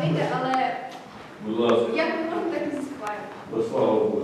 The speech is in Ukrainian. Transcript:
вийде, але Будь ласка, як ви можете так не схвалювати?